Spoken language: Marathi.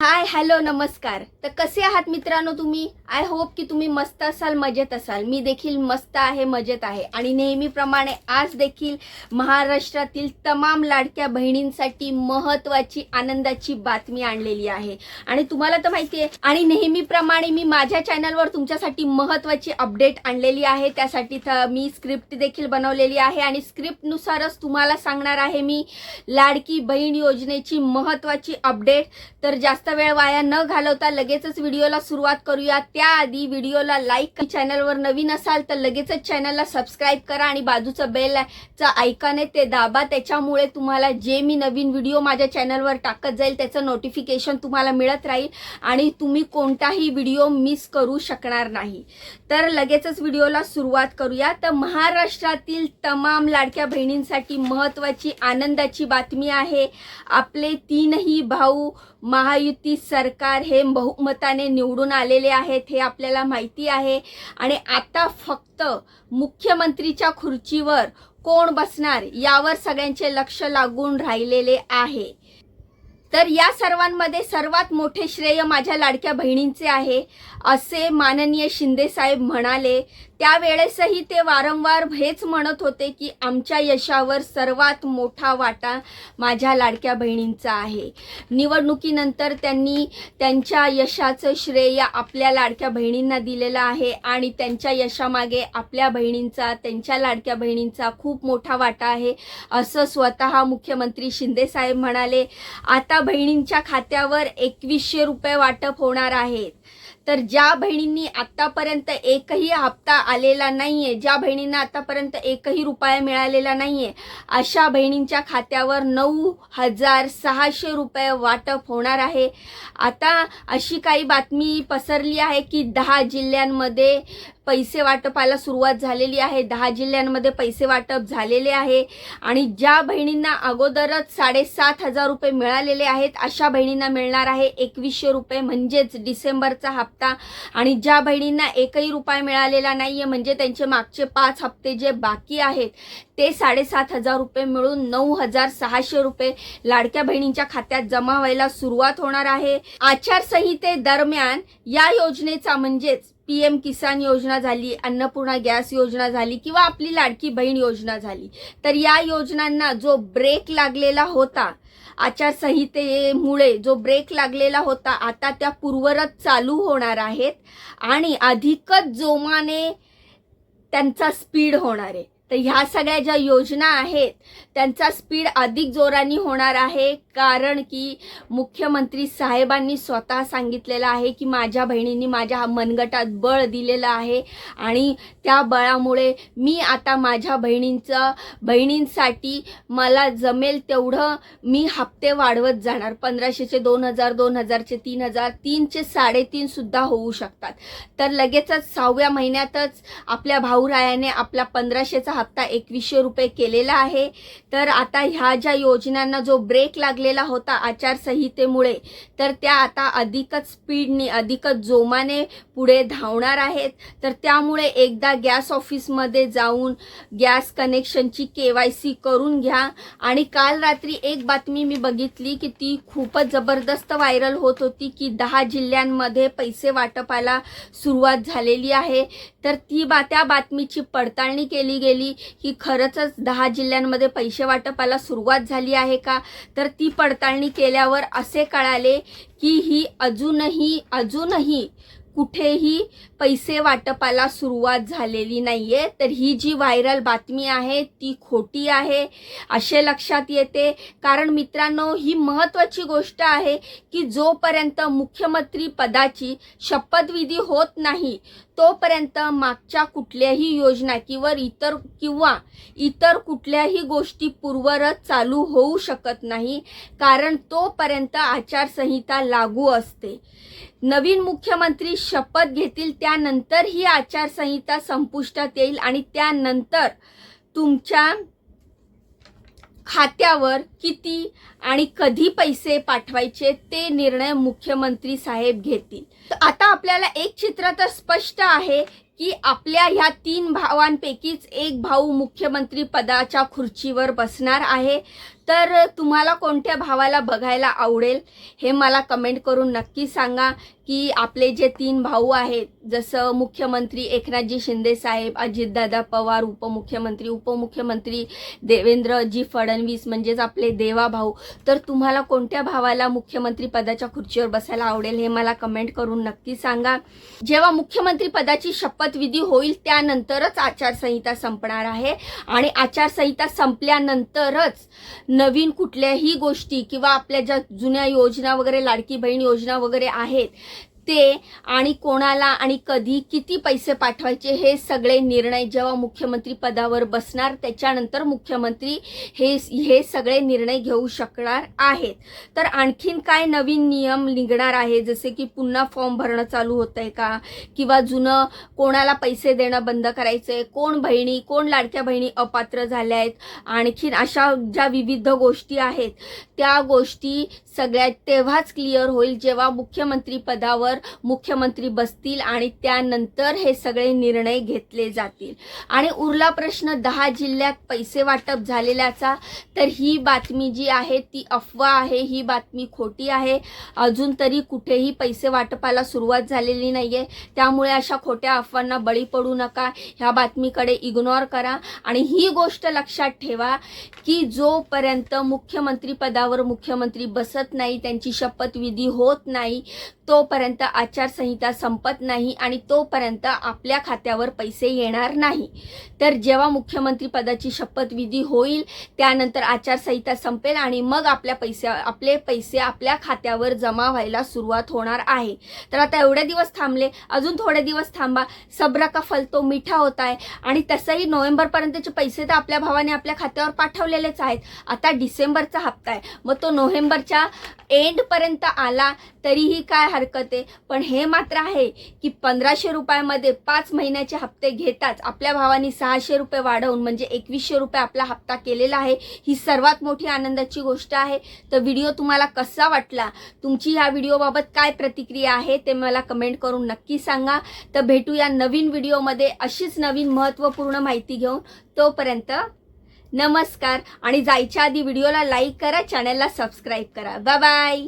हाय हॅलो नमस्कार. तर कसे आहात मित्रांनो तुम्ही? आय होप की तुम्ही मस्त असाल मजेत असाल. मी देखील मस्त आहे मजेत आहे. आणि नेहमीप्रमाणे आज देखील महाराष्ट्रातील तमाम लाडक्या बहिणींसाठी महत्त्वाची आनंदाची बातमी आणलेली आहे. आणि तुम्हाला तर माहिती आहे आणि नेहमीप्रमाणे मी माझ्या चॅनलवर तुमच्यासाठी महत्त्वाची अपडेट आणलेली आहे. त्यासाठी तर मी स्क्रिप्ट देखील बनवलेली आहे. आणि स्क्रिप्टनुसारच तुम्हाला सांगणार आहे मी लाडकी बहीण योजनेची महत्त्वाची अपडेट तर जास्त वेळ वाया न घालवता लगेचच व्हिडिओला सुरुवात करूया. त्याआधी व्हिडिओला लाईक चॅनलवर नवीन असाल तर लगेचच चॅनलला सबस्क्राईब करा आणि बाजूचं बेलचं ऐकन आहे ते दाबा. त्याच्यामुळे तुम्हाला जे मी नवीन व्हिडिओ माझ्या चॅनलवर टाकत जाईल त्याचं नोटिफिकेशन तुम्हाला मिळत राहील आणि तुम्ही कोणताही व्हिडिओ मिस करू शकणार नाही. तर लगेचच व्हिडिओला सुरुवात करूया. तर महाराष्ट्रातील तमाम लाडक्या बहिणींसाठी महत्त्वाची आनंदाची बातमी आहे. आपले तीनही भाऊ महायुती सरकार हे बहुमताने निवडून आलेले आहेत हे आपल्याला माहिती आहे. आणि आता फक्त मुख्यमंत्रीच्या खुर्चीवर कोण बसणार यावर सगळ्यांचे लक्ष लागून राहिलेले आहे. तर या सर्वांमध्ये सर्वात मोठे श्रेय माझ्या लाडक्या बहिणींचे आहे असे माननीय शिंदे साहेब म्हणाले. त्यावेळेसही ते वारंवार हेच म्हणत होते की आमच्या यशावर सर्वात मोठा वाटा माझ्या लाडक्या बहिणींचा आहे. निवडणुकीनंतर त्यांनी त्यांच्या यशाचं श्रेय आपल्या लाडक्या बहिणींना दिलेलं आहे आणि त्यांच्या यशामागे आपल्या बहिणींचा त्यांच्या लाडक्या बहिणींचा खूप मोठा वाटा आहे असं स्वतः मुख्यमंत्री शिंदे साहेब म्हणाले. आता बहिणींच्या खात्यावर एकवीसशे रुपये वाटप होणार आहेत तर ज्या बहिणींनी आतापर्यंत एकही हप्ता आलेला नाही आहे ज्या बहिणींना आतापर्यंत एकही रुपया मिळालेला नाही आहे अशा बहिणींच्या खात्यावर नऊ हजार सहाशे रुपये वाटप होणार आहे. आता अशी काही बातमी पसरली आहे की दहा जिल्ह्यांमध्ये पैसे वाटपाला सुरुवात झालेली आहे. दहा जिल्ह्यांमध्ये पैसे वाटप झालेले आहे. आणि ज्या बहिणींना अगोदरच साडेसात हजार रुपये मिळालेले आहेत अशा बहिणींना मिळणार आहे एकवीसशे रुपये. म्हणजेच डिसेंबरचा हप्ता. आणि ज्या बहिणींना एकही रुपये मिळालेला नाहीये म्हणजे त्यांचे मागचे पाच हप्ते जे बाकी आहेत ते साडेसात हजार रुपये मिळून नऊ हजार सहाशे रुपये लाडक्या बहिणींच्या खात्यात जमा व्हायला सुरुवात होणार आहे. आचारसंहिते दरम्यान या योजनेचा म्हणजेच पी एम किसान योजना झाली अन्नपूर्णा गॅस योजना झाली किंवा आपली लाडकी बहीण योजना झाली. तर या योजनांना जो ब्रेक लागलेला होता आचारसंहितेमुळे जो ब्रेक लागलेला होता आता त्या पूर्वरत चालू होणार आहेत आणि अधिकच जोमाने त्यांचा स्पीड होणार आहे. तर ह्या सगळ्या ज्या योजना आहेत त्यांचा स्पीड अधिक जोराने होणार आहे. कारण की मुख्यमंत्री साहेबांनी स्वतः सांगितलेलं आहे की माझ्या बहिणींनी माझ्या मनगटात बळ दिलेलं आहे आणि त्या बळामुळे मी आता माझ्या बहिणींचं बहिणींसाठी मला जमेल तेवढं मी हप्ते वाढवत जाणार. पंधराशेचे दोन हजार दोन हजारचे तीन हजार तीनचे साडेतीनसुद्धा होऊ शकतात. तर लगेचच सहाव्या महिन्यातच आपल्या भाऊरायाने आपला पंधराशेचा हप्ता एकवीसशे रुपये केलेला आहे. तर आता ह्या ज्या योजनांना जो ब्रेक लागलेला होता आचारसंहितेमुळे तर त्या आता अधिकच स्पीडने अधिकच जोमाने पुढे धावणार आहेत. तर त्यामुळे एकदा गॅस ऑफिसमध्ये जाऊन गॅस कनेक्शनची के वाय सी करून घ्या. आणि काल रात्री एक बातमी मी बघितली की ती खूपच जबरदस्त व्हायरल होत होती की दहा जिल्ह्यांमध्ये पैसे वाटपाला सुरुवात झालेली आहे. तर ती बा त्या बातमीची पडताळणी केली गेली की खरंचच दहा जिल्ह्यांमध्ये पैसे वाटपाला सुरुवात झाली आहे का? तर ती पडताळणी केल्यावर असे कळाले की ही अजूनही अजूनही कुठेही पैसे वाटपाला सुरुवात झालेली नाहीये. तर ही जी व्हायरल बातमी आहे ती खोटी आहे असे लक्षात येते. कारण मित्रांनो ही महत्त्वाची गोष्ट आहे की जोपर्यंत मुख्यमंत्री पदाची शपथविधी होत नाही तोपर्यंत मागच्या कुठल्याही योजना किंवा इतर किंवा इतर कुठल्याही गोष्टी पूर्वरत चालू होऊ शकत नाही कारण तोपर्यंत आचारसंहिता लागू असते. नवीन मुख्यमंत्री शपथ घेतील त्यानंतर ही आचारसंहिता संपुष्टात येईल आणि त्यानंतर तुमच्या खात्यावर किती आणि कधी पैसे पाठवायचे ते निर्णय मुख्यमंत्री साहेब घेतील. आता आपल्याला एक चित्र तर स्पष्ट आहे की आपल्या ह्या तीन भावांपैकीच एक भाऊ मुख्यमंत्री पदाच्या खुर्चीवर बसणार आहे. तर तुम्हाला कोणत्या भावाला बघायला आवडेल हे मला कमेंट करून नक्की सांगा की आपले जे तीन भाऊ आहेत जसं मुख्यमंत्री एकनाथजी शिंदे साहेब अजितदादा पवार उपमुख्यमंत्री उपमुख्यमंत्री देवेंद्रजी फडणवीस म्हणजेच आपले देवा भाऊ. तर तुम्हाला कोणत्या भावाला मुख्यमंत्री पदाच्या खुर्चीवर बसायला आवडेल हे मला कमेंट करून नक्की सांगा. जेव्हा मुख्यमंत्री पदाची शपथविधी होईल त्यानंतरच आचारसंहिता संपणार आहे. आणि आचारसंहिता संपल्यानंतरच नवीन कुठल्याही गोष्टी किंवा आपल्या ज्या जुन्या योजना वगैरे लाडकी बहीण योजना वगैरे आहेत ते आणि कोणाला आणि कधी किती पैसे पाठवायचे हे सगळे निर्णय जेव्हा मुख्यमंत्री पदावर बसणार त्याच्यानंतर मुख्यमंत्री हे हे सगळे निर्णय घेऊ शकणार आहेत. तर आणखीन काय नवीन नियम निघणार आहे जसे की पुन्हा फॉर्म भरणं चालू होत आहे का? किंवा जुनं कोणाला पैसे देणं बंद करायचं आहे कोण बहिणी कोण लाडक्या बहिणी अपात्र झाल्या आहेत आणखीन अशा ज्या विविध गोष्टी आहेत त्या गोष्टी सगळ्यात तेव्हाच क्लिअर होईल जेव्हा मुख्यमंत्री पदावर मुख्यमंत्री बसतील आणि त्यानंतर हे सगळे निर्णय घेतले जातील. आणि उरला प्रश्न दहा जिल्ह्यात पैसे वाटप झालेल्याचा तर ही बातमी जी आहे ती अफवा आहे ही बातमी खोटी आहे. अजून तरी कुठेही पैसे वाटपाला सुरुवात झालेली नाही आहे त्यामुळे अशा खोट्या अफवांना बळी पडू नका. ह्या बातमीकडे इग्नोर करा. आणि ही गोष्ट लक्षात ठेवा की जोपर्यंत मुख्यमंत्री पदावर मुख्यमंत्री बसत नाही त्यांची शपथविधी होत नाही तोपर्यंत आचारसंहिता संपत नाही आणि तोपर्यंत आपल्या खात्यावर पैसे येणार नाही. तर जेव्हा मुख्यमंत्री पदाची शपथविधी होईल त्यानंतर आचारसंहिता संपेल आणि मग आपल्या पैसे आपले पैसे आपल्या खात्यावर जमा व्हायला सुरुवात होणार आहे. तर आता एवढे दिवस थांबले. अजून थोडे दिवस थांबा. सब्र का फल तो मिठा होत आहे आणि तसंही नोव्हेंबरपर्यंतचे पैसे तर आपल्या भावाने आपल्या खात्यावर पाठवलेलेच आहेत. आता डिसेंबरचा हप्ता आहे. मग तो नोव्हेंबरच्या एंडपर्यंत आला. तरीही काय हरकत आहे? पण हे मात्र आहे की पंधराशे रुपयामध्ये पाच महिन्याचे हप्ते घेताच आपल्या भावानी सहाशे रुपये वाढवून म्हणजे एकवीसशे रुपये आपला हप्ता केलेला आहे ही सर्वात मोठी आनंदाची गोष्ट आहे. तर व्हिडिओ तुम्हाला कसा वाटला? तुमची ह्या व्हिडिओबाबत काय प्रतिक्रिया आहे ते मला कमेंट करून नक्की सांगा. तर भेटूया नवीन व्हिडिओमध्ये अशीच नवीन महत्त्वपूर्ण माहिती घेऊन. तोपर्यंत नमस्कार आणि जायच्या आधी व्हिडिओला लाईक करा चॅनलला सबस्क्राईब करा. Bye bye!